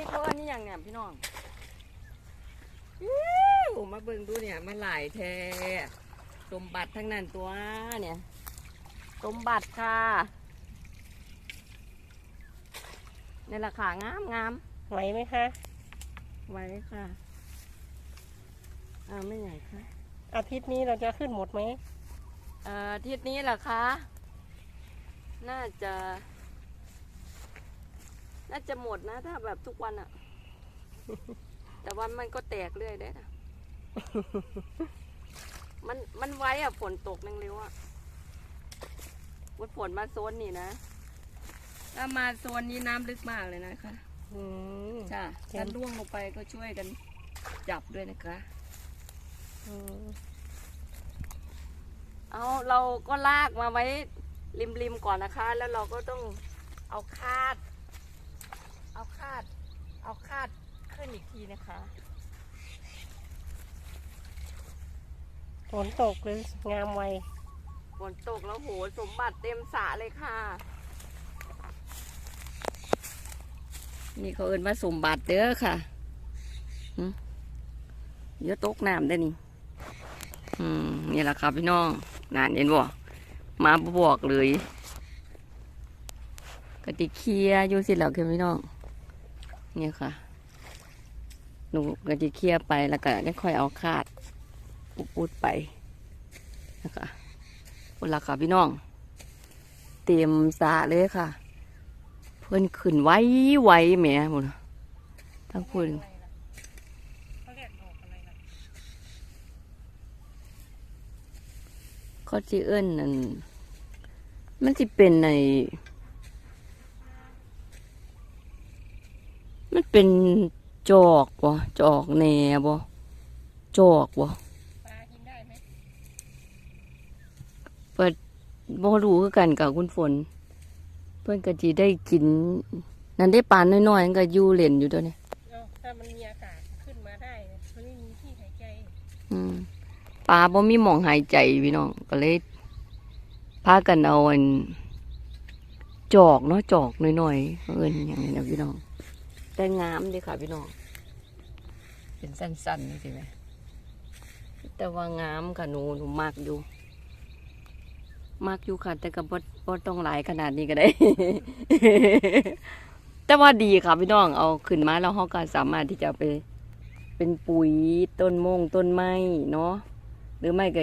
นี่เขาอันนี้อย่างเนี่ยพี่น้องอิ๊วมาเบิ่งดูเนี่ยมันหลายแท้สมบัติทั้งนั้นตัวเนี่ยสมบัติค่ะในราคางามงามไหวไหมคะไว้ค่ะอ่าไม่ใหญ่ค่ะอาทิตย์นี้เราจะขึ้นหมดไหมเอ่ออาทิศนี้เหรอคะ น่าจะ น่าจะหมดนะ ถ้าแบบทุกวันอะแต่วันมันก็แตกเรื่อยได้นะมันมันไว้อะฝนตกแรงเร็วอะวันฝนมาโซนนี่นะ ถ้ามาโซนนี้น้ำลึกมากเลยนะคะอืมจ้ะเห็นถ้าล่วงลงไปก็ช่วยกันจับด้วยนะคะ อืมเอาเราก็ลากมาไว้ริมริมๆก่อนนะคะ แล้วเราก็ต้องเอาคาดเอาคาด เอาคาดขึ้นอีกทีนะคะฝนตกหรืองามไวฝนตกแล้วโหสมบัติเต็มสระเลยค่ะ นี่เขาเอินว่าสมบัติเด้อค่ะหึเดี๋ยอะตกน้ำได้อนี่อืมนี่แหละครับพี่น้องนานเห็นบ่มาบอกเลยกติเคลียร์อยู่สิแล้วค่ะพี่น้อง เนี่ยค่ะ หนูก็จะเคลียร์ไปแล้วก็ได้ค่อยเอาคาดอุดไปนะคะคนละค่ะพี่น้อง เตรียมสะเลยค่ะ เพื่อนขึ้นไว้ไว้แหมหมดทั้งพูดเขาเรียกดอกอะไรล่ะเขาจีเอิ้นนั่นมันจะเป็นใน มันเป็นจอกบ่จอกแหน่บ่จอกบ่ปลากินได้ไหมบ่รู้คือกันกับคุณฝน เพื่อนก็จีได้กิน นั่นได้ปานน้อยๆมันก็อยู่เล่นอยู่ตัวนี้เอ้าถ้ามันมีอากาศขึ้นมาได้มันไม่มีที่หายใจอืมปลาบ่มีหมองหายใจพี่น้องก็เลยพากันเอาอันจอกเนาะจอกน้อยๆเอิ้นอย่างนี้นะพี่น้อง แต่งามเดีค่ะพี่น้อง เป็นสั้นๆนี่สิแม่แต่ว่างามค่ะหนูหนูมากอยู่มากอยู่ค่ะ แต่ก็บ่บ่ต้องหลายขนาดนี้ก็ได้ แต่ว่าดีค่ะพี่น้องเอาขึ้นมาแล้วเขาก็สามารถที่จะไป เป็นปุ๋ยต้นมงต้นไม้เนาะหรือไม่ก็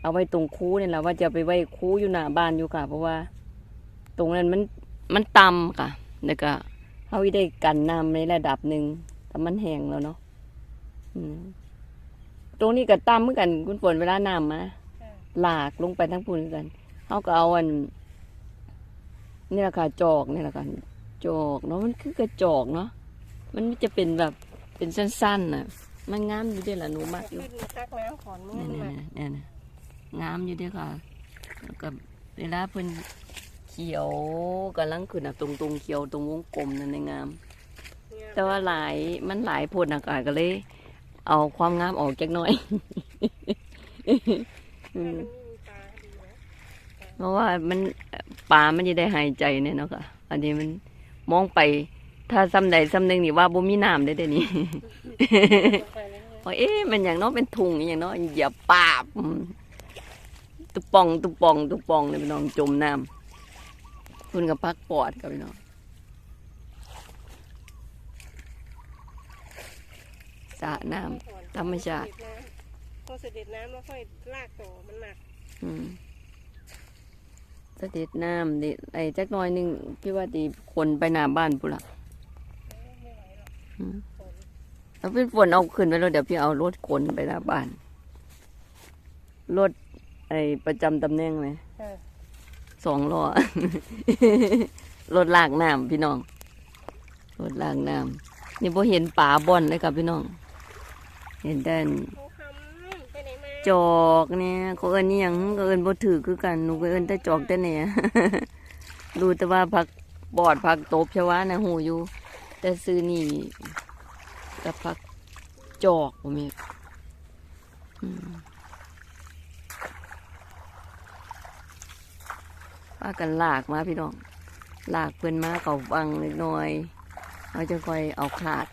เอาไว้ตรงคูเนี่ยแหละว่าจะไปไว้คูอยู่หน้าบ้านอยู่ค่ะ เพราะว่า ตรงนั้นมันมันต่ำค่ะแล้วก็ เขาได้กันน้ำในระดับหนึ่งแต่มันแห้งแล้วเนาะอืมตรงนี้ก็ต่ำเหมือนกันคุณฝนเวลาน้ำมาค่ะหลากลงไปทั้งพูนกันเขาก็เอาอันนี่แหละค่ะจอกนี่แหละค่ะจอกเนาะมันคือกระจอกเนาะมันจะเป็นแบบเป็นสั้นๆน่ะ มันงามอยู่เด้อล่ะหนูมากอยู่ขึ้นมาซักน้ำก่อนเมื่อนี่มันนี่มานี่นี่งามอยู่เด้อค่ะแล้วก็เวลาเพิ่นเขียวกำลังขึ้นอะตรงตรงๆเขียวตรงวงกลมนั่นในงาม แต่ว่าหลายมันหลายโพดอากาศก็เลย เอาความงามออกจักหน่อยถ้ามันไม่มีปลาดีนะเพราะว่ามันปลามันจะได้หายใจเนี่ยเนาะค่ะ อันนี้มันมองไป ถ้าซ้ำใดซ้ำหนึ่งนี่ว่าบ่มีน้ำได้เดี๋ยวนี้ลงไปแล้วเนี่ยว่าเอ๊ะมันอย่างเน้อเป็นทุงอหย่างเน้อเหยียบปาบอืมตุปองตุปองตุปองเลยพี่น้องจมน้ำ คุณกับพักปอดกับพี่น้องสระน้ำธรรมชาติพอเสด็จน้ำแล้วค่อยลากต่อมันหนักอืมสะเด็ดน้ำดิไอ้จักหน้อยหนึงพี่ว่าดีคนไปหน้าบ้านปุนละไม่ไหวหรอกอืมฝนแล้วพี่ฝนเอาขึ้นไปแล้วเดี๋ยวพี่เอารถขนไปหน้าบ้านรถไอ้ประจำตำแหน่งไหมค่ะ สองล้อรถลากน้ำพี่น้องรถลากน้ำนี่พอเห็นป่าบอนเลยครับพี่น้อง เห็นแต่เขานจอกเนี่ยเขาเอินนี่ยังเขาเอินบ่ถือคือกันหนูก็เอินแต่จอกแต่เนี่ยรู้แต่ว่าพักบอดพักตบชวานะหูอยู่ แต่ซื้อนี่กับพักจอกผมเองอืมพากันลากมาพี่น้องลากเพื่อนมาเขาฟังเล็กน้อยเราจะคอยเอาคลาด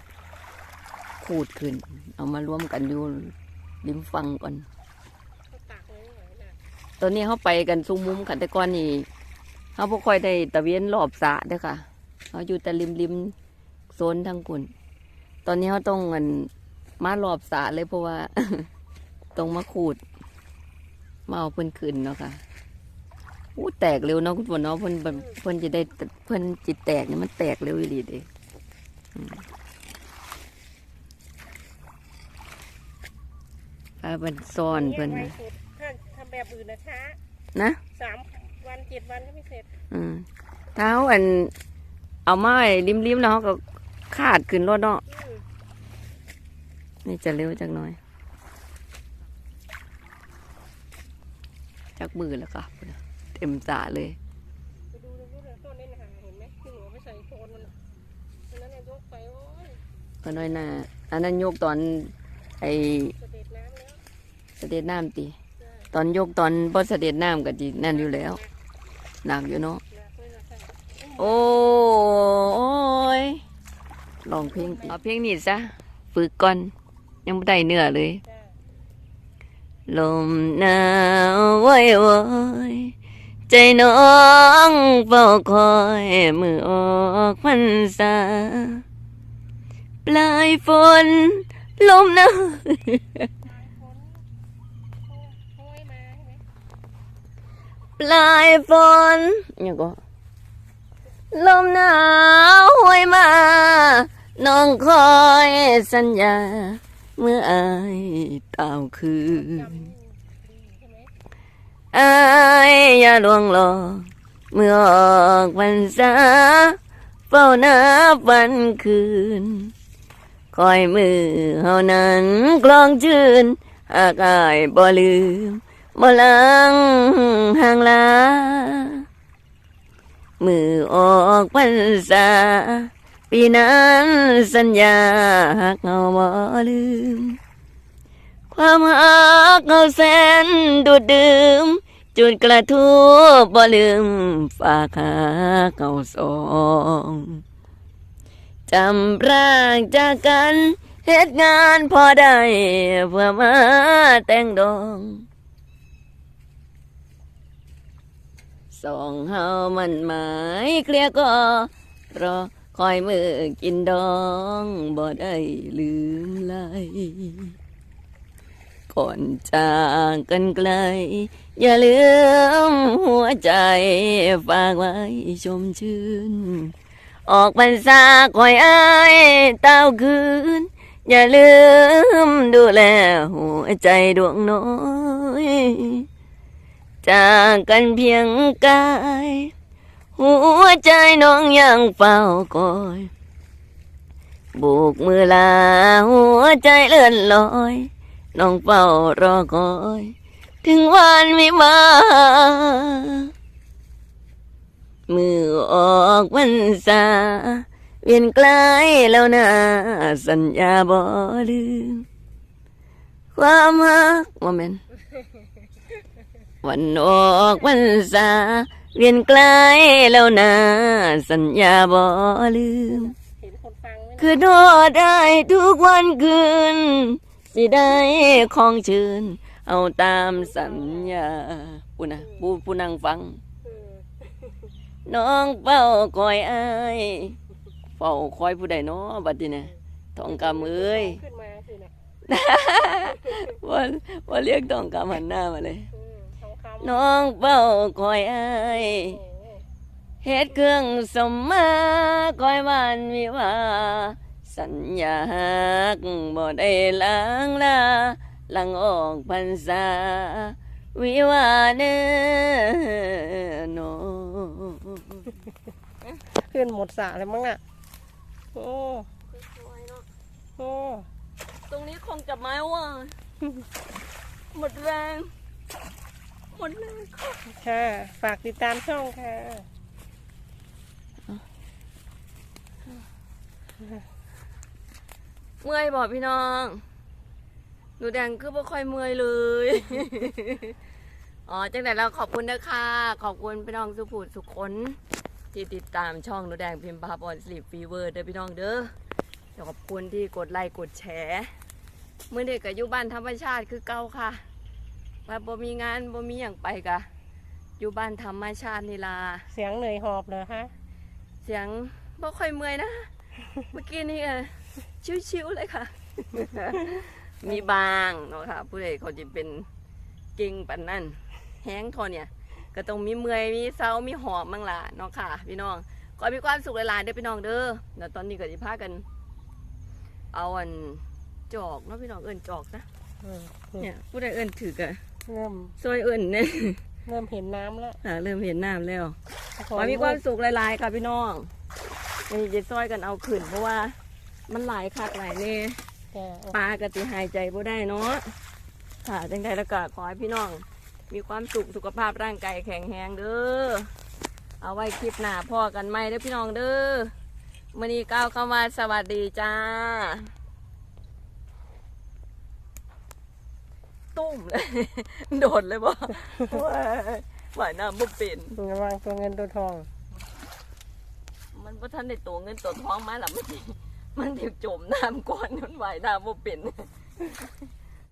ขูดขึ้น เอามารวมกันอยู่ริมฟังก่อน ตอนนี้เขาไปกันซุ้มมุมกันแต่ก่อนนี่เขาบ่ค่อยได้ตะเวียนรอบสะเด้อค่ะเขาอยู่แต่ริมริมโซนทางกุนตอนนี้เขาต้องเงินมารอบสะเลยเพราะว่าต้องมาขูดมาเอาเพิ่นขึ้นเนาะค่ะ อู้แตกเร็วเนาะคุณฝนเนาะเพิ่นเพิ่นเพิ่นจะได้เพิ่นจิตแตกนี่มันแตกเร็วอีหลีเด้อืมพาเพิ่นซ่อนเพิ่นไวนะสุดถ้าทำแบบอื่นนะช้านะสามวันเจ็ดวันก็ไม่เสร็จ อืมถ้าเขาอัน เอาไม้ริมๆแล้วเขาก็คาดขึ้นรถเนาะอืมนี่จะเร็วจักหน่อยจักมือแล้วค่ะเต็มสาเลยไปดูดูดูต้นนี้นะหาเห็นไหมที่หนูเอาไปใส่โคนมันอันนั้นเนี่ยกไปโอ้ยก็น้อยหน้าอันนั้นยกตอนไอเสด็จน้ำแล้วเสด็จน้ำตีตอนยกตอนบดเสด็จน้ำก็จีนั่นอยู่แล้วหนักอยู่เนาะโอ้ยลองเพลงเอาเพลงนี้ซะฝึกก่อนยังไม่ได้เนื้อเลย ลมหนาววอยวอย ใจน้องเฝ้าคอยมือออกพรรษาปลายฝนลมหนาวปลายฝนเนี่ยก็ลมหนาวห้วยมา น้องคอยสัญญา เมื่ออายเต่าคืน อายอย่าลวงหลอกเมื่อออกพรรษาเฝ้านับวันคืน คอยมือเฮานั้นกลองชื่นหากอายบ่ลืมบ่ลังห่างลามือออกพรรษาปีนั้นสัญญาหากเฮาบ่ลืม ความหักเอาแสนดูดดื่ม จุดกระทูบบ่ลืมฝากหาเก่าสองจำร่างจากกันเหตุงานพอได้เพื่อมาแต่งดองสองเฮามันหมายเคลียก็รอคอยมือกินดองบ่ได้ลืมไหล ก่อนจากกันไกล อย่าลืมหัวใจฝากไว้ชมชื่น ออกพรรษาคอยอายเต้าคืน อย่าลืมดูแลหัวใจดวงน้อยจากกันเพียงกาย หัวใจน้องยังเฝ้าคอยโบกมือลาหัวใจเลื่อนลอย น้องเฝ้ารอคอย ถึงวันวิวามือออกวันษาเวียนใกล้แล้วนะสัญญาบ่ลืม ความรักว่าแม่นวันออกวันษาเวียนใกล้แล้วนะสัญญาบ่ลืมเห็นคนฟังไหมคือโทษได้ทุกวันคืน สิได้ของชื่น เอาตามสัญญาผู้นะผู้ผู้นั่งฟังเออน้องเฝ้าคอยอายเฝ้าคอยผู้ใดเนาะบัดนี้นะทองคำเอ้ยขึ้นมาสินะว่าว่าเรียกทองคำหันหน้ามาเลยเออทองคำน้องเฝ้าคอยอายโอ้โหเฮ็ดเครื่องสมมาคอยวันวิวา สัญญาหักบ่ได้ล้างลาหลังออกพรรษา วิวาเนื้อนอขึ้นหมดสระเลยมั้งอะ โอ้โอ้ตรงนี้คงจะไม้ว่า หมดแรง หมดแรงค่ะ ฝากติดตามช่องค่ะ เมื่อยบอกพี่น้อง หนูแดงคือไม่ค่อยเมื่อยเลย อ๋อจังแต่เราขอบคุณนะคะขอบคุณพี่น้องสุภูสุขคนที่ติดตามช่องหนูแดงพิมพ์พาบอลสลีปฟีเวอร์เด้อพี่น้องเด้อขอบคุณที่กดไลค์กดแชร์เมื่อเด็กกับอยู่บ้านธรรมชาติคือเก่าค่ะว่าบ่มีงานบ่มีอย่างไปกะอยู่บ้านธรรมชาตินี่ล่ะเสียงเหนื่อยหอบเลยฮะ เสียงบ่ค่อยเมื่อยนะ เมื่อกี้นี่เออ ชิวๆเลยค่ะ มีบางเนาะค่ะ ผู้ใดเขาจะเป็นเก่งปันนั่นแห้งทอเนี่ย ก็ต้องมีเมื่อยมีเซามีหอบมั่งล่ะเนาะค่ะ พี่น้องขอให้มีความสุขหลายๆเด้อพี่น้องเด้อเดี๋ยวตอนนี้ก็จะพากัน เอาอันจอกเนาะพี่น้องเอิ้นจอกนะอืมเนี่ยผู้ใดเอิ้นถือกะเริ่มซอยเอิ้นเนี่ยเริ่มเห็นน้ำแล้วอ่าเริ่มเห็นน้ำแล้วขอให้มีความสุขหลายๆค่ะพี่น้องนี่จะซอยกันเอาขึ้นเพราะว่า มันหลายคักหลายเน่จ้ะปลากติหายใจบ่ได้เนาะค่ะจังใดแล้วก็ขอให้พี่น้อง มีความสุขสุขภาพร่างกายแข็งแรงเด้อเอาไว้คลิปหน้าพ่อกันไหมเด้อพี่น้องเด้อมื่อนี้ก้าวเข้ามาสวัสดีจ้า ตุ้มเลย โดดเลยบ่ว้ายว่ายน้ำบ่เป็นระวังตัวเงินตัวทอง มันบ่ทันได้ตัวเงินตัวทองมาหรอมันสิ มันถึกจมน้ำก่อนมันว่ายน้ำบ่เป็น